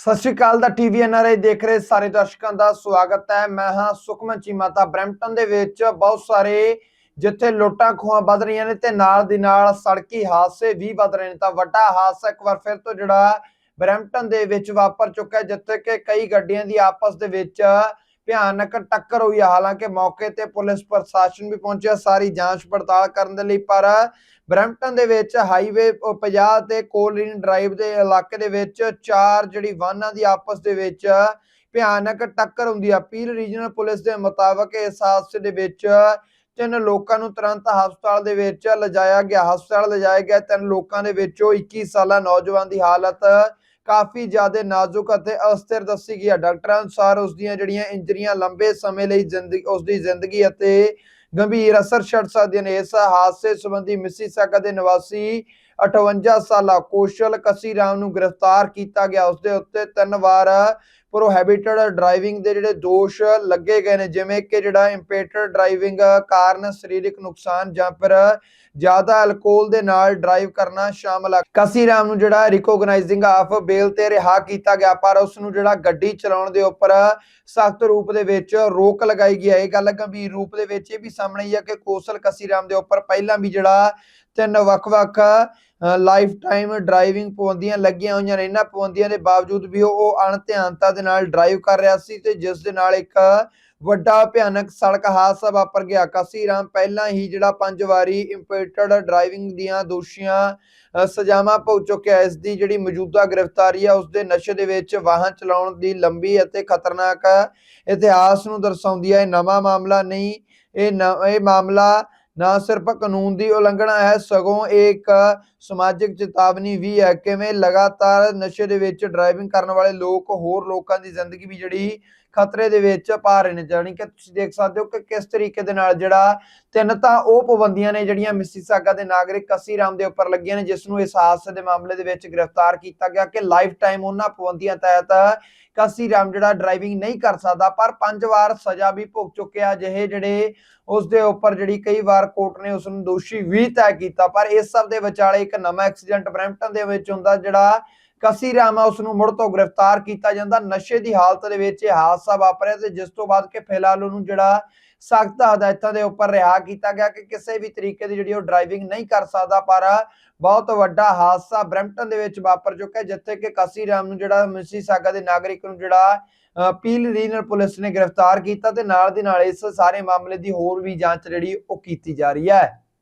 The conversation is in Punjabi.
ਸਤਿ ਸ਼੍ਰੀ ਅਕਾਲ ਦਾ ਟੀਵੀ ਐਨਆਰਆਈ ਦੇਖ ਰਹੇ ਸਾਰੇ ਦਰਸ਼ਕਾਂ ਦਾ ਸਵਾਗਤ ਹੈ। ਮੈਂ ਹਾਂ ਸੁਖਮਨ ਚੀਮਾਤਾ ਬ੍ਰੈਂਪਟਨ ਦੇ ਵਿੱਚ ਬਹੁਤ ਸਾਰੇ ਜਿੱਥੇ ਲੁੱਟਾਂ ਖੋਹਾਂ ਵੱਧ ਰਹੀਆਂ ਨੇ ਤੇ ਨਾਲ ਦੀ ਨਾਲ ਸੜਕੀ ਹਾਦਸੇ ਵੀ ਵੱਧ ਰਹੇ ਨੇ। ਤਾਂ ਵੱਡਾ ਹਾਦਸਾ ਇੱਕ ਵਾਰ ਫਿਰ ਤੋਂ ਜਿਹੜਾ ਬ੍ਰੈਂਪਟਨ ਦੇ ਵਿੱਚ ਵਾਪਰ ਚੁੱਕਾ ਜਿੱਥੇ ਕਿ ਕਈ ਗੱਡੀਆਂ ਦੀ ਆਪਸ ਦੇ ਵਿੱਚ ਭਿਆਨਕ ਟੱਕਰ ਹੋਈ ਹਾਲਾਂਕਿ ਮੌਕੇ ਤੇ ਪੁਲਿਸ ਪ੍ਰਸ਼ਾਸਨ ਵੀ ਪਹੁੰਚਿਆ। ਸਾਰੀ ਜਾਂਚ ਪੜਤਾਲ ਕਰਨ ਦੇ ਲਈ, ਪਰ ਬ੍ਰੈਂਪਟਨ ਦੇ ਵਿੱਚ ਹਾਈਵੇ 50 ਤੇ ਕੋਲਿਨ ਡਰਾਈਵ ਦੇ ਇਲਾਕੇ ਦੇ ਵਿੱਚ ਚਾਰ ਜਿਹੜੀ ਵਾਹਨਾਂ ਦੀ ਆਪਸ ਦੇ ਵਿੱਚ ਭਿਆਨਕ ਟੱਕਰ ਹੁੰਦੀ ਆ। ਪੀਲ ਰੀਜਨਲ ਪੁਲਿਸ ਦੇ ਮੁਤਾਬਕ ਇਸ ਹਾਦਸੇ ਦੇ ਵਿੱਚ ਤਿੰਨ ਲੋਕਾਂ ਨੂੰ ਤੁਰੰਤ ਹਸਪਤਾਲ ਦੇ ਵਿੱਚ ਲਿਜਾਇਆ ਗਿਆ। ਹਸਪਤਾਲ ਲਿਜਾਇਆ ਗਿਆ ਤਿੰਨ ਲੋਕਾਂ ਦੇ ਵਿੱਚੋਂ 21 ਸਾਲਾ ਨੌਜਵਾਨ ਦੀ ਹਾਲਤ ਕਾਫੀ ਜ਼ਿਆਦਾ ਨਾਜ਼ੁਕ ਅਤੇ ਅਸਥਿਰ ਦੱਸੀ ਗਈ ਹੈ। ਡਾਕਟਰਾਂ ਅਨੁਸਾਰ ਉਸ ਦੀਆਂ ਜਿਹੜੀਆਂ ਇੰਜਰੀਆਂ ਲੰਬੇ ਸਮੇਂ ਲਈ ਜ਼ਿੰਦਗੀ ਉਸ ਦੀ ਜ਼ਿੰਦਗੀ ਅਤੇ ਗੰਭੀਰ ਅਸਰ ਛੱਡ ਸਕਦੀਆਂ ਨੇ। ਇਸ ਹਾਦਸੇ ਸੰਬੰਧੀ ਮਿਸੀਸਾਗਾ ਦੇ ਨਿਵਾਸੀ 58 ਸਾਲਾ ਕੋਸ਼ਲ ਕਸੀਰਾਮ ਨੂੰ ਗ੍ਰਿਫਤਾਰ ਕੀਤਾ ਗਿਆ। ਉਸ ਦੇ ਉੱਤੇ ਤਿੰਨ ਵਾਰ ਪ੍ਰੋਹਿਬਿਟਡ ਡਰਾਈਵਿੰਗ ਦੇ ਜਿਹੜੇ ਦੋਸ਼ ਲੱਗੇ ਗਏ ਨੇ, ਜਿਵੇਂ ਕਿ ਜਿਹੜਾ ਇੰਪੇਟਡ ਡਰਾਈਵਿੰਗ ਕਾਰਨ ਸਰੀਰਕ ਨੁਕਸਾਨ ਜਾਂ ਫਿਰ ਜ਼ਿਆਦਾ ਅਲਕੋਹਲ ਦੇ ਨਾਲ ਡਰਾਈਵ ਕਰਨਾ ਸ਼ਾਮਲ ਹੈ ਕਸੀਰਾਮ ਨੂੰ ਜਿਹੜਾ ਰਿਕੋਗਨਾਈਜ਼ਿੰਗ ਆਫ ਬੇਲ ਤੇ ਰਿਹਾ ਕੀਤਾ ਗਿਆ, ਪਰ ਉਸ ਨੂੰ ਜਿਹੜਾ ਗੱਡੀ ਚਲਾਉਣ ਦੇ ਉੱਪਰ ਸਖਤ ਰੂਪ ਦੇ ਵਿੱਚ ਰੋਕ ਲਗਾਈ ਗਈ ਹੈ। ਇਹ ਗੱਲ ਗੰਭੀਰ ਰੂਪ ਦੇ ਵਿੱਚ ਇਹ ਵੀ ਸਾਹਮਣੇ ਆਈ ਹੈ ਕਿ ਕੋਸਲ ਕਸੀਰਾਮ ਦੇ ਉੱਪਰ ਪਹਿਲਾਂ ਵੀ ਜਿਹੜਾ ਤਿੰਨ ਵੱਖ-ਵੱਖ ਲਾਈਫ ਟਾਈਮ ਡਰਾਈਵਿੰਗ ਪਾਬੰਦੀਆਂ ਲੱਗੀਆਂ ਹੋਈਆਂ ਨੇ। ਇਹਨਾਂ ਪਾਬੰਦੀਆਂ ਦੇ ਬਾਵਜੂਦ ਵੀ ਉਹ ਅਣਧਿਆਨਤਾ ਦੇ ਨਾਲ ਡਰਾਈਵ ਕਰ ਰਿਹਾ ਸੀ ਤੇ ਜਿਸ ਦੇ ਨਾਲ ਇੱਕ ਵੱਡਾ ਭਿਆਨਕ ਸੜਕ ਹਾਦਸਾ ਵਾਪਰ ਗਿਆ। ਕਾਸੀ ਰਾਮ ਪਹਿਲਾਂ ਹੀ ਜਿਹੜਾ ਪੰਜ ਵਾਰੀ ਇੰਪੇਟਡ ਡਰਾਈਵਿੰਗ ਦੀਆਂ ਦੋਸ਼ੀਆਂ ਸਜ਼ਾਵਾਂ ਭੁਗਤ ਚੁੱਕਿਆ। ਇਸ ਦੀ ਜਿਹੜੀ ਮੌਜੂਦਾ ਗ੍ਰਿਫਤਾਰੀ ਆ, ਉਸ ਦੇ ਨਸ਼ੇ ਦੇ ਵਿੱਚ ਵਾਹਨ ਚਲਾਉਣ ਦੀ ਲੰਬੀ ਅਤੇ ਖਤਰਨਾਕ ਇਤਿਹਾਸ ਨੂੰ ਦਰਸਾਉਂਦੀ ਹੈ ਇਹ ਨਵਾਂ ਮਾਮਲਾ ਨਹੀਂ, ਇਹ ਨ- ਇਹ ਮਾਮਲਾ ਨਾ ਸਿਰਫ ਕਾਨੂੰਨ ਦੀ ਉਲੰਘਣਾ ਹੈ, ਸਗੋਂ ਇਹ ਇੱਕ ਸਮਾਜਿਕ ਚੇਤਾਵਨੀ ਵੀ ਹੈ। ਕਿਵੇਂ ਲਗਾਤਾਰ ਨਸ਼ੇ ਦੇ ਵਿੱਚ ਡਰਾਈਵਿੰਗ ਕਰਨ ਵਾਲੇ ਲੋਕ ਹੋਰ ਲੋਕਾਂ ਦੀ ਜ਼ਿੰਦਗੀ ਵੀ ਜਿਹੜੀ ਖਤਰੇ ਦੇ ਵਿੱਚ ਪਾ ਰਹੇ ਨੇ। ਜਾਣੀ ਕਿ ਤੁਸੀਂ ਦੇਖ ਸਕਦੇ ਹੋ ਕਿ ਕਿਸ ਤਰੀਕੇ ਦੇ ਨਾਲ ਜਿਹੜਾ ਤਿੰਨ ਤਾਂ ਉਹ ਪਾਬੰਦੀਆਂ ਨੇ ਜਿਹੜੀਆਂ ਮਿਸੀਸਾਗਾ ਦੇ ਨਾਗਰਿਕ ਕਸੀਰਾਮ ਦੇ ਉੱਪਰ ਲੱਗੀਆਂ ਨੇ, ਜਿਸ ਨੂੰ ਇਸ ਹਾਦਸੇ ਦੇ ਮਾਮਲੇ ਦੇ ਵਿੱਚ ਗ੍ਰਿਫਤਾਰ ਕੀਤਾ ਗਿਆ ਕਿ ਲਾਈਫ ਟਾਈਮ ਉਹਨਾਂ ਪਾਬੰਦੀਆਂ ਤਹਿਤ ਕਸੀਰਾਮ ਜਿਹੜਾ ਡਰਾਈਵਿੰਗ ਨਹੀਂ ਕਰ ਸਕਦਾ, ਪਰ ਪੰਜ ਵਾਰ ਸਜ਼ਾ ਵੀ ਭੁਗ ਚੁੱਕਿਆ ਜਿਹੇ ਜਿਹੜੇ ਉਸ ਦੇ ਉੱਪਰ ਜਿਹੜੀ ਕਈ ਵਾਰ ਕੋਰਟ ਨੇ ਉਸ ਨੂੰ ਦੋਸ਼ੀ ਵੀ ਤੈਅ ਕੀਤਾ, ਪਰ ਇਸ ਸਭ ਦੇ ਵਿਚਾਲੇ ਇੱਕ ਨਵਾਂ ਐਕਸੀਡੈਂਟ ਬ੍ਰੈਂਪਟਨ ਦੇ ਵਿੱਚ ਹੁੰਦਾ ਜਿਹੜਾ ਕਸੀਰਾਮ ਉਸ ਨੂੰ ਮੁੜ ਤੋਂ ਗ੍ਰਿਫਤਾਰ ਕੀਤਾ ਜਾਂਦਾ। ਨਸ਼ੇ ਦੀ ਹਾਲਤ ਦੇ ਵਿੱਚ ਇਹ ਹਾਦਸਾ ਵਾਪਰਿਆ ਤੇ ਜਿਸ ਤੋਂ ਬਾਅਦ ਕਿ ਫਿਲਹਾਲ ਉਹਨੂੰ ਜਿਹੜਾ ਸਖਤ ਹਦਾਇਤਾਂ ਦੇ ਉੱਪਰ ਰਿਹਾ ਕੀਤਾ ਗਿਆ ਕਿ ਕਿਸੇ ਵੀ ਤਰੀਕੇ ਦੀ ਜਿਹੜੀ ਉਹ ਡਰਾਈਵਿੰਗ ਨਹੀਂ ਕਰ ਸਕਦਾ ਪਰ ਬਹੁਤ ਵੱਡਾ ਹਾਦਸਾ ਬ੍ਰੈਂਪਟਨ ਦੇ ਵਿੱਚ ਵਾਪਰ ਚੁੱਕਾ ਜਿੱਥੇ ਕਿ ਕਸੀਰਾਮ ਨੂੰ ਜਿਹੜਾ ਮਿਸੀਸਾਗਾ ਦੇ ਨਾਗਰਿਕ ਨੂੰ ਜਿਹੜਾ ਅ, ਪੀਲ ਰੀਜਨਲ ਪੁਲਿਸ ਨੇ ਗ੍ਰਿਫਤਾਰ ਕੀਤਾ ਤੇ ਨਾਲ ਦੀ ਨਾਲ ਇਸ ਸਾਰੇ ਮਾਮਲੇ ਦੀ ਹੋਰ ਵੀ ਜਾਂਚ ਜਿਹੜੀ ਉਹ ਕੀਤੀ ਜਾ ਰਹੀ ਹੈ।